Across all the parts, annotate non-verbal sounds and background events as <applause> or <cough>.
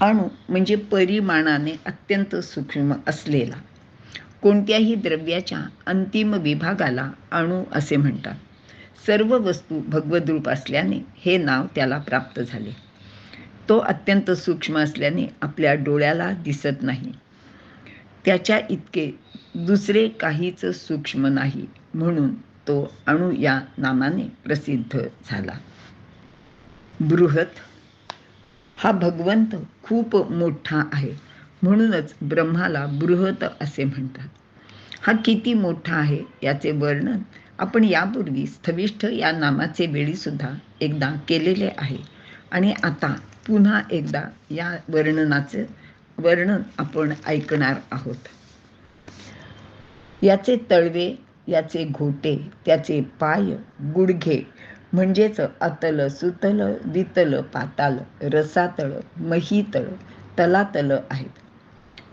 अणु म्हणजे परिमाणाने अत्यंत सूक्ष्म असलेला. कोणत्याही द्रव्याच्या अंतिम विभागाला अणु असे म्हणतात. सर्व वस्तू भगवद्रूप असल्याने हे नाव त्याला प्राप्त झाले. तो अत्यंत सूक्ष्म असल्याने आपल्या डोळ्याला दिसत नाही. त्याच्या इतके दुसरे काहीच सूक्ष्म नाही म्हणून तो अणु या नामाने प्रसिद्ध झाला. बृहत हा भगवंत खूप मोठा आहे. म्हणूनच ब्रह्माला बृहत असे म्हणतात. हा किती मोठा आहे याचे वर्णन आपण यापूर्वी स्थविष्ठ या नामाचे वेळी सुद्धा एकदा केलेले आहे. आणि आता पुन्हा एकदा या वर्णनाचे वर्णन आपण ऐकणार आहोत. याचे तळवे याचे घोटे त्याचे पाय गुडघे म्हणजेच अतल सुतल वितल पाताल रसातळ महीतळ तलातल आहेत.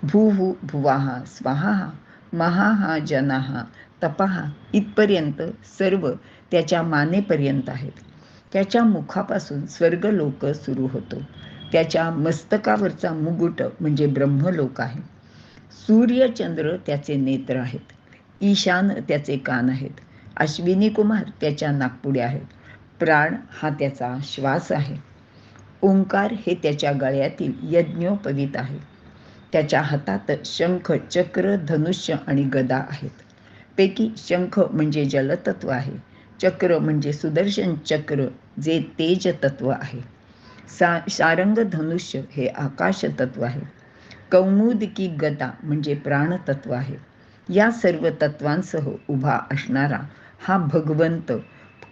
भूहू भुवाहा स्वाहा महाहा जनाहा तपाहा इथपर्यंत सर्व त्याच्या मानेपर्यंत आहेत. त्याच्या मुखापासून स्वर्गलोक सुरू होतो. त्याच्या मस्तकावरचा मुकुट म्हणजे ब्रह्मलोक आहे. सूर्यचंद्र त्याचे नेत्र आहेत. ईशान त्याचे कान आहेत. अश्विनी कुमार त्याच्या नागपुड्या आहेत. प्राण हा त्याचा श्वास आहे. ओंकार हे त्याच्या गळ्यातील यज्ञोपवीत आहे. त्याच्या हातात शंख चक्र धनुष्य आणि गदा आहेत. पैकी शंख म्हणजे जलतत्व आहे. चक्र म्हणजे सुदर्शन चक्र जे तेज तत्व आहे. सा सारंग धनुष्य हे आकाश तत्व आहे. कौमुदकी गदा म्हणजे प्राणतत्व आहे. या सर्व तत्वांसह उभा असणारा हा भगवंत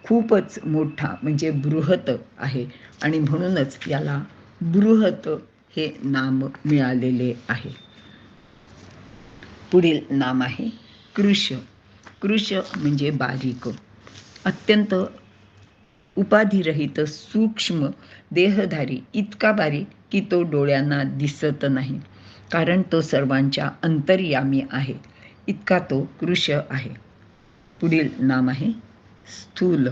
खूपच मोठा म्हणजे बृहत आहे. आणि म्हणूनच याला बृहत हे नाम मिळालेले आहे. पुढील नाम आहे कृष. कृष म्हणजे बारीक. अत्यंत उपाधिरहित सूक्ष्म देहधारी इतका बारीक की तो डोळ्यांना दिसत नाही. कारण तो सर्वांच्या अंतर्यामी आहे. इतका तो कृष आहे. पुढील नाम आहे स्थूल.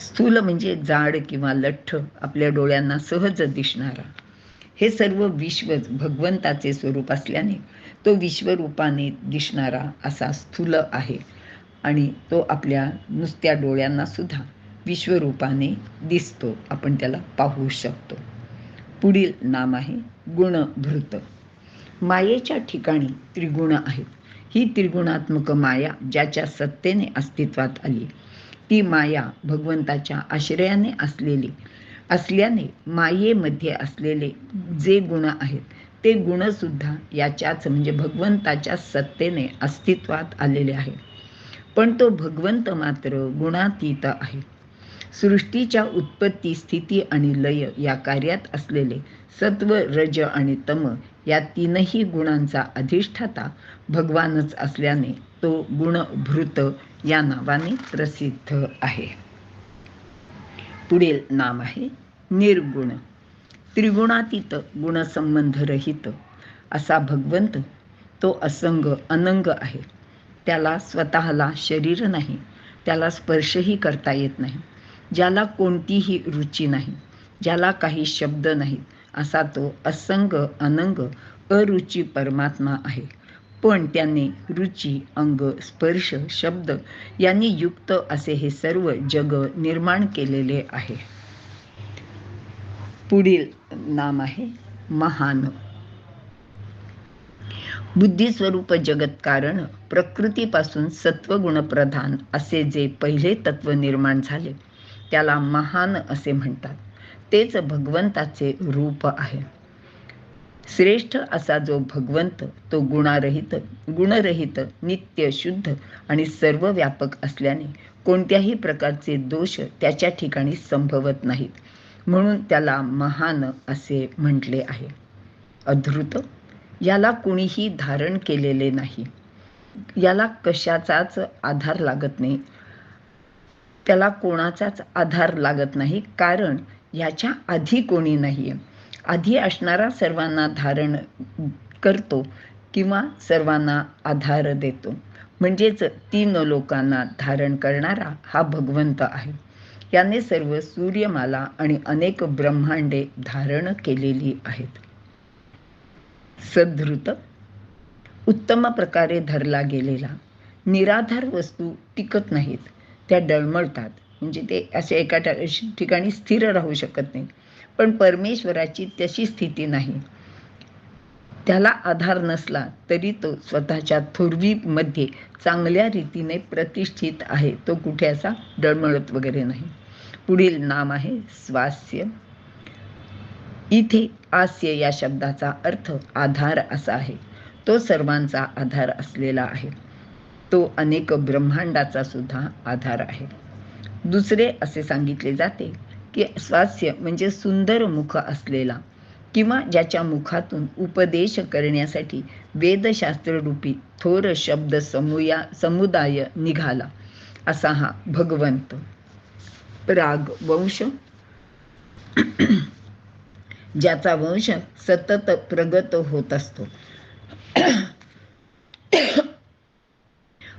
स्थूल म्हणजे जाड किंवा लठ्ठ आपल्या डोळ्यांना सहज दिसणारा. हे सर्व विश्व भगवंताचे स्वरूप असल्याने तो विश्वरूपाने दिसणारा असा स्थूल आहे आणि तो आपल्या नुसत्या डोळ्यांना सुद्धा विश्वरूपाने दिसतो. आपण त्याला पाहू शकतो. पुढील नाम आहे गुणभृत. मायेच्या ठिकाणी त्रिगुण आहेत. ही त्रिगुणात्मक माया ज्याच्या सत्तेने अस्तित्वात आली. ती माया भगवंताच्या आश्रयाने असलेली असल्याने मायेमध्ये असलेले जे गुण आहेत ते गुणसुद्धा याच्याच म्हणजे भगवंताच्या सत्तेने अस्तित्वात आलेले आहे. पण तो भगवंत मात्र गुणातीत आहे. सृष्टीच्या उत्पत्ती स्थिती आणि लय या कार्यात असलेले सत्व रज आणि तम या तीनही गुणांचा अधिष्ठाता भगवानच असल्याने तो गुणभृत या नावाने प्रसिद्ध आहे. पुढील नाम आहे निर्गुण. त्रिगुणातीत गुणसंबंध रहित असा भगवंत तो असंग अनंग आहे. त्याला स्वतःला शरीर नाही त्याला स्पर्शही करता येत नाही ज्याला कोणतीही रुची नाही ज्याला काही शब्द नाहीत असा तो असंग अनंग अरुची परमात्मा आहे. पण त्याने रुची अंग स्पर्श शब्द यांनी युक्त असे हे सर्व जग निर्माण केलेले आहे. पुढील नाम आहे महान. बुद्धिस्वरूप जगत कारण प्रकृतीपासून सत्वगुण प्रधान असे जे पहिले तत्व निर्माण झाले त्याला महान असे म्हणतात. तेच भगवंताचे रूप आहे. श्रेष्ठ असा जो भगवंत तो गुणारहित गुणरहित नित्य शुद्ध आणि सर्व व्यापक असल्याने कोणत्याही प्रकारचे दोष त्याच्या ठिकाणी संभवत नाहीत. म्हणून त्याला महान असे म्हटले आहे. अधृत याला कुणीही धारण केलेले नाही. याला कशाचाच आधार लागत नाही. त्याला कोणाचाच आधार लागत नाही. कारण याच्या आधी कोणी नाही आहे आधी असणारा सर्वांना धारण करतो किंवा सर्वांना आधार देतो. म्हणजेच तीन लोकांना धारण करणारा हा भगवंत आहे. याने सर्व सूर्यमाला आणि अनेक ब्रह्मांडे धारण केलेली आहेत. सदृत उत्तम प्रकारे धरला गेलेला निराधार वस्तू टिकत नाहीत. त्या डळमळतात. म्हणजे ते असे एका ठिकाणी स्थिर राहू शकत नाही पण परमेश्वराची तशी स्थिती नाही. त्याला आधार नसला तरी तो स्वतःच्या थोरवीमध्ये चांगल्या रीतीने प्रतिष्ठित आहे. तो कुठे असा? डळमळत वगैरे नाही. पुढील नाम आहे स्वास्य. इथे आस्य या शब्दाचा अर्थ आधार असा आहे. तो सर्वांचा आधार असलेला आहे. तो अनेक ब्रह्मांडाचा सुद्धा आधार आहे. दुसरे असे सांगितले जाते की स्वास्य म्हणजे सुंदर मुख असलेला किंवा ज्याच्या मुखातून उपदेश करण्यासाठी वेदशास्त्ररूपी थोर शब्द समूया समुदाय निघाला. असा हा भगवंत. राग वंश. <clears throat> ज्याचा वंश सतत प्रगत होत असतो. <clears throat>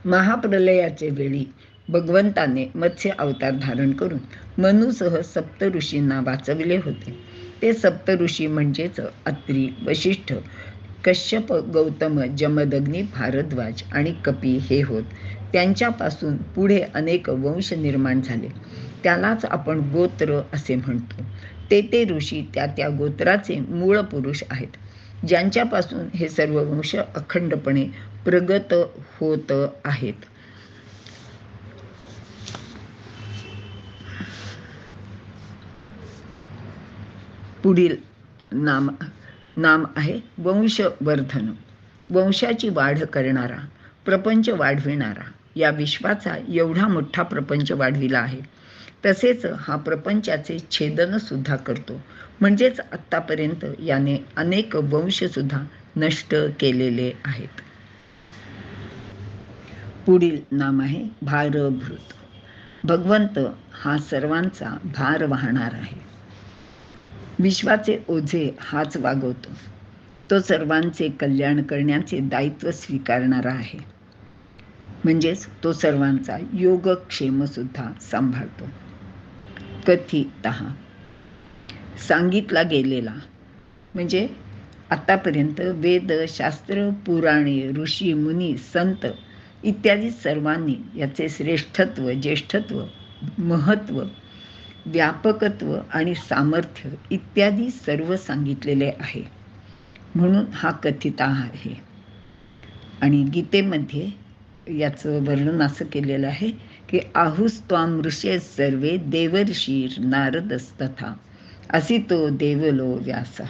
महाप्रलयाचे वेळी भगवंताने मत्स्य अवतार धारण करून मनुसह सप्त ऋषींना वाचविले होते. ते सप्त ऋषी म्हणजेच अत्री वशिष्ठ कश्यप गौतम जमदग्नी भारद्वाज आणि कपी हे होत. त्यांच्यापासून पुढे अनेक वंश निर्माण झाले. त्यालाच आपण गोत्र असे म्हणतो. ते ते ऋषी त्या त्या गोत्राचे मूळ पुरुष आहेत. ज्यांच्यापासून हे सर्व वंश अखंडपणे प्रगत होत आहेत. पुढील नाम नाम आहे वंशवर्धन. वंशाची वाढ करणारा प्रपंच वाढविणारा. या विश्वाचा एवढा मोठा प्रपंच वाढविला आहे. तसेच हा प्रपंचाचे छेदनसुद्धा करतो. म्हणजेच आत्तापर्यंत याने अनेक वंशसुद्धा नष्ट केलेले आहेत. पुढील नाम आहे भारभृत. भगवंत हा सर्वांचा भार वाहणार आहे. विश्वाचे ओझे हाच वागवतो. तो सर्वांचे कल्याण करण्याचे दायित्व स्वीकारणारा आहे. म्हणजेच तो सर्वांचा योगक्षेम सुद्धा सांभाळतो. कथित सांगितला गेलेला. म्हणजे आतापर्यंत वेद शास्त्र पुराणे ऋषी मुनी संत इत्यादी सर्वांनी याचे श्रेष्ठत्व ज्येष्ठत्व महत्त्व व्यापकत्व आणि सामर्थ्य इत्यादी सर्व सांगितलेले आहे. म्हणून हा कथिता आहे. आणि गीतेमध्ये याचं वर्णन असं केलेलं आहे की आहुस्त्वाम ऋषे सर्वे देवर्षीर नारदस्तथा असी तो देवलो व्यास.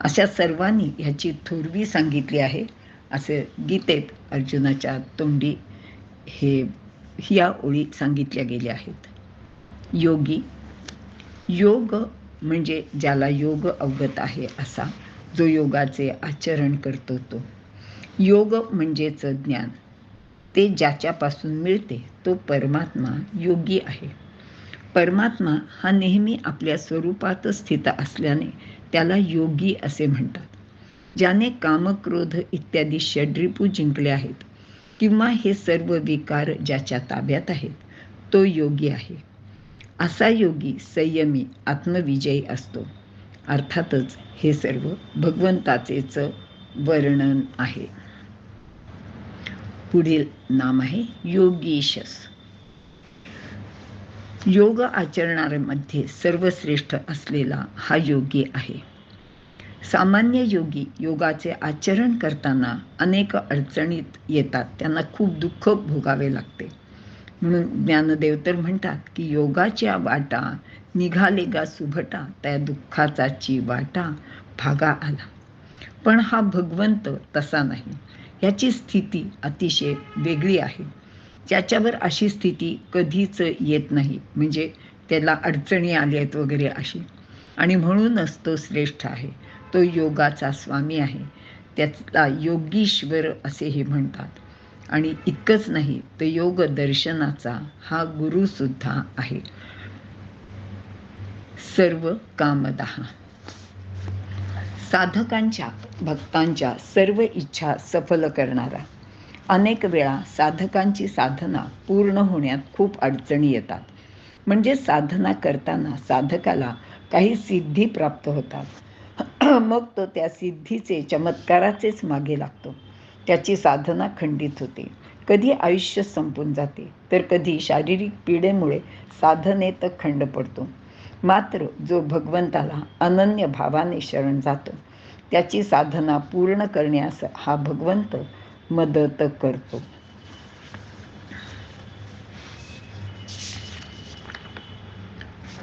अशा सर्वांनी ह्याची थोरवी सांगितली आहे. असे गीतेत अर्जुनाच्या तोंडी हे ह्या ओळी सांगितल्या गेल्या आहेत. योगी. योग म्हणजे ज्याला योग अवगत आहे असा जो योगाचे आचरण करतो तो. योग म्हणजेच ज्ञान. ते ज्याच्यापासून मिळते तो परमात्मा योगी आहे. परमात्मा हा नेहमी आपल्या स्वरूपात स्थित असल्याने त्याला योगी असे म्हणतात. ज्याने कामक्रोध इत्यादी षड्रिपू जिंकले आहेत किंवा हे सर्व विकार ज्याच्या ताब्यात आहेत तो योगी आहे. असा योगी संयमी आत्मविजयी असतो. अर्थातच हे सर्व भगवंताचेच वर्णन आहे. पुढील नाम आहे योगीशस. योग आचरणाऱ्यामध्ये सर्वश्रेष्ठ असलेला हा योगी आहे. सामान्य योगी योगाचे आचरण करताना अनेक अडचणीत येतात. त्यांना खूप दुःख भोगावे लागते. म्हणून ज्ञानदेव तर म्हणतात की योगाच्या वाटा निघाले गा सुभटा त्या दुःखाचाची वाटा भागा आला. पण हा भगवंत तसा नाही. याची स्थिती अतिशय वेगळी आहे. ज्याच्यावर अशी स्थिती कधीच येत नाही म्हणजे त्याला अडचणी आल्या आहेत वगैरे अशी. आणि म्हणूनच तो श्रेष्ठ आहे. तो योगाचा स्वामी आहे. त्याला योगीश्वर असेही म्हणतात. आणि इतकंच नाही तर योग दर्शनाचा हा गुरुसुद्धा आहे. सर्व कामदहा साधकांच्या भक्तांच्या सर्व इच्छा सफल करणारा. अनेक वेळा साधकांची साधना पूर्ण होण्यात खूप अडचणी येतात. म्हणजे साधना करताना साधकाला काही सिद्धी प्राप्त होतात. <clears throat> मग तो त्या सिद्धीचे चमत्काराचेच मागे लागतो. त्याची साधना खंडित होते. कधी आयुष्य संपून जाते तर कधी शारीरिक पीडेमुळे साधनेत खंड पडतो. मात्र जो भगवंताला अनन्य भावाने शरण जातो त्याची साधना पूर्ण करण्यास हा भगवंत मदत करतो.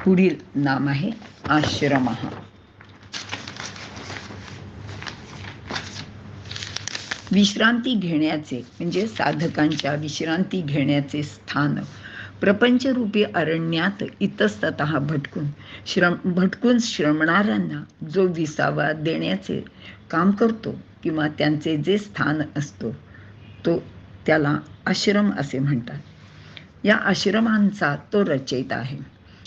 पुढील नाम आहे आश्रम. विश्रांती घेण्याचे म्हणजे साधकांच्या विश्रांती घेण्याचे स्थान. प्रपंचरूपी अरण्यात इतस्तत भटकून श्रम भटकून श्रमणाऱ्यांना जो विसावा देण्याचे काम करतो किंवा त्यांचे जे स्थान असतो तो त्याला आश्रम असे म्हणतात. या आश्रमांचा तो रचयिता आहे.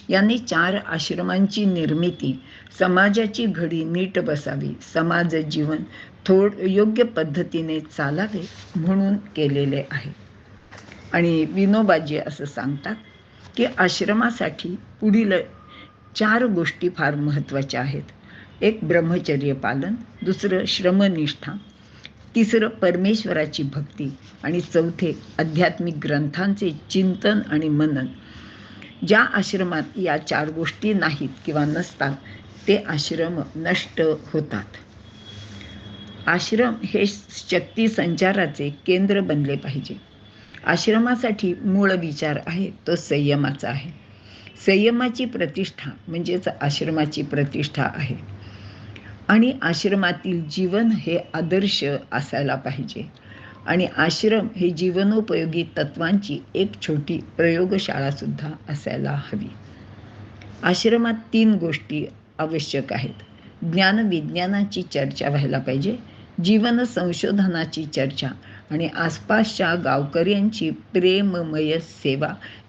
याने चार आश्रमांची निर्मिती समाजाची घडी नीट बसावी समाज जीवन थोड योग्य पद्धतीने चालावे म्हणून केलेले आहे. आणि विनोबाजी असं सांगतात की आश्रमासाठी पुढील चार गोष्टी फार महत्त्वाच्या आहेत. एक ब्रह्मचर्य पालन. दुसरं श्रमनिष्ठा. तिसरं परमेश्वराची भक्ती. आणि चौथे आध्यात्मिक ग्रंथांचे चिंतन आणि मनन. ज्या आश्रमात या चार गोष्टी नाहीत किंवा नसतात ते आश्रम नष्ट होतात. आश्रम हे शक्ती संचाराचे केंद्र बनले पाहिजे. आश्रमासाठी मूळ विचार आहे तो संयमाचा आहे. संयमाची प्रतिष्ठा म्हणजेच आश्रमाची प्रतिष्ठा आहे. आणि आश्रमातील जीवन हे आदर्श असायला पाहिजे. आणि आश्रम हे जीवनोपयोगी तत्वांची एक छोटी प्रयोगशाळा सुद्धा असायला हवी. आश्रमात तीन गोष्टी आवश्यक आहेत. ज्ञान विज्ञानाची चर्चा व्हायला पाहिजे. जीवन संशोधनाची चर्चा आणि आसपासच्या गावकऱ्यांची प्रेममय सेवा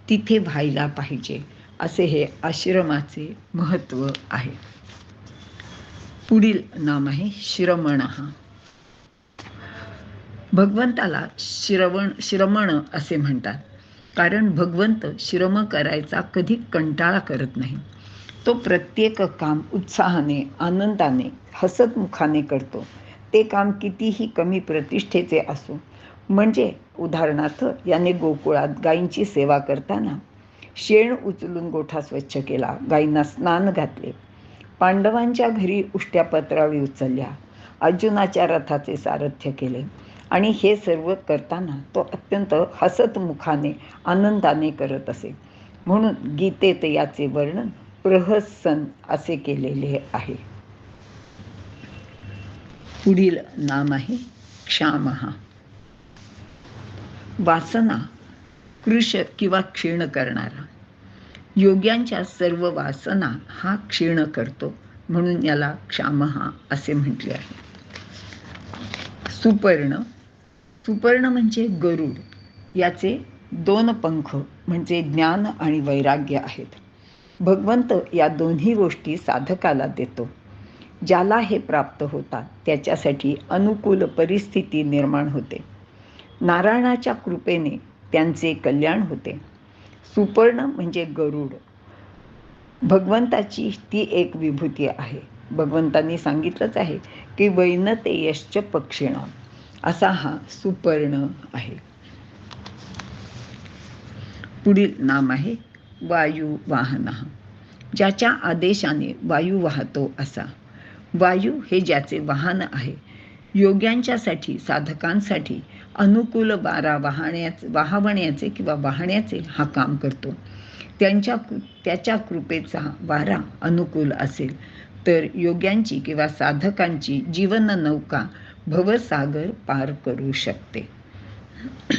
तिथे व्हायला पाहिजे असे हे आश्रमाचे महत्त्व आहे. पुढील नाम आहे श्रमण. भगवंताला श्रवण श्रमण असे म्हणतात. कारण भगवंत श्रम करायचा कधी कंटाळा करत नाही. तो प्रत्येक काम उत्साहाने आनंदाने हसतमुखाने करतो. ते काम कितीही कमी प्रतिष्ठेचे असो. म्हणजे उदाहरणार्थ याने गोकुळात गायींची सेवा करताना शेण उचलून गोठा स्वच्छ केला गायींना स्नान घातले. पांडवांच्या घरी उष्ट्या पत्रावळी उचलल्या अर्जुनाच्या रथाचे सारथ्य केले आणि हे सर्व करताना तो अत्यंत हसतमुखाने आनंदाने करत असे. म्हणून गीतेत याचे वर्णन प्रहसन असे केलेले आहे. पुढील नाम आहे क्षामहा वासना कृश किंवा क्षीण करणारा. योग्यांच्या सर्व वासना हा क्षीण करतो म्हणून याला क्षामहा असे म्हटले आहे. सुपर्ण सुपर्ण म्हणजे गरुड. याचे दोन पंख म्हणजे ज्ञान आणि वैराग्य आहेत. भगवंत या दोन्ही गोष्टी साधकाला देतो. ज्याला हे प्राप्त होतात त्याच्यासाठी अनुकूल परिस्थिती निर्माण होते. नारायणाच्या कृपेने त्यांचे कल्याण होते. सुपर्ण म्हणजे गरुड. भगवंताची ती एक विभूती आहे. भगवंतांनी सांगितलंच आहे की वैनते यश्च पक्षिण. असा हा सुपर्ण आहे. पुढील नाम आहे वायू वाहन ज्याच्या आदेशाने वायू वाहतो असा. वायू हे ज्याचे वाहन आहे. योग्यांच्यासाठी साधकांसाठी अनुकूल वारा वाहण्याचे वाहवण्याचे किंवा वाहण्याचे हा काम करतो. त्यांच्या त्याच्या कृपेचा वारा अनुकूल असेल तर योग्यांची किंवा साधकांची जीवन नौका भवसागर पार करू शकते.